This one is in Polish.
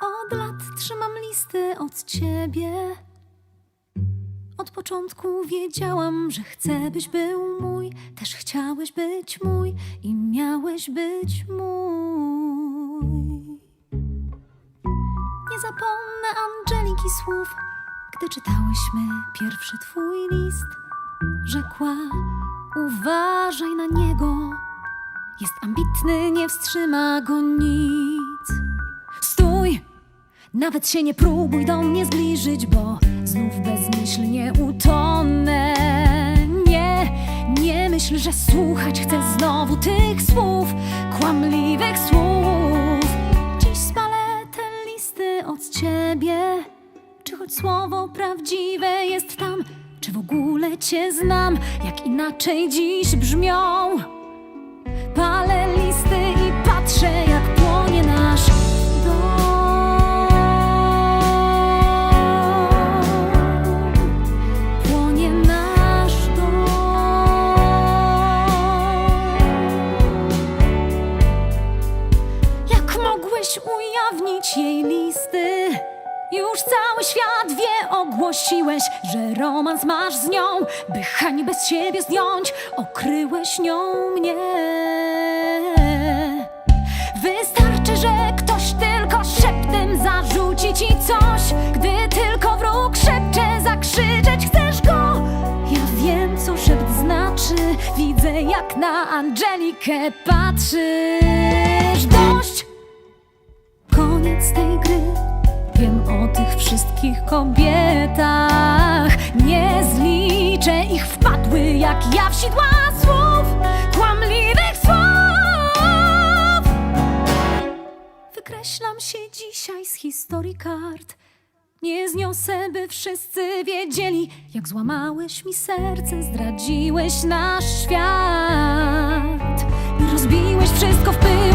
Od lat trzymam listy od ciebie. Od początku wiedziałam, że chcę, byś był mój. Też chciałeś być mój i miałeś być mój. Nie zapomnę Angeliki słów, gdy czytałyśmy pierwszy twój list. Rzekła, uważaj na niego. Jest ambitny, nie wstrzyma go nic. Stój! Nawet się nie próbuj do mnie zbliżyć, bo znów bezmyślnie utonę. Nie, nie myśl, że słuchać chcę znowu tych słów, kłamliwych słów. Dziś spalę te listy od ciebie. Czy choć słowo prawdziwe jest tam? Czy w ogóle cię znam? Jak inaczej dziś brzmią? Mogłeś ujawnić jej listy? Już cały świat wie, ogłosiłeś, że romans masz z nią, by hańbę z siebie zdjąć, okryłeś nią mnie. Wystarczy, że ktoś tylko szeptem zarzuci ci coś, gdy tylko wróg szepcze, zakrzyczeć chcesz go. Ja wiem, co szept znaczy, widzę jak na Angelikę patrzysz. Wszystkich kobietach. Nie zliczę ich, wpadły jak ja w sidła słów, kłamliwych słów. Wykreślam się dzisiaj z historii kart. Nie zniosę, by wszyscy wiedzieli, jak złamałeś mi serce, zdradziłeś nasz świat i rozbiłeś wszystko w pył.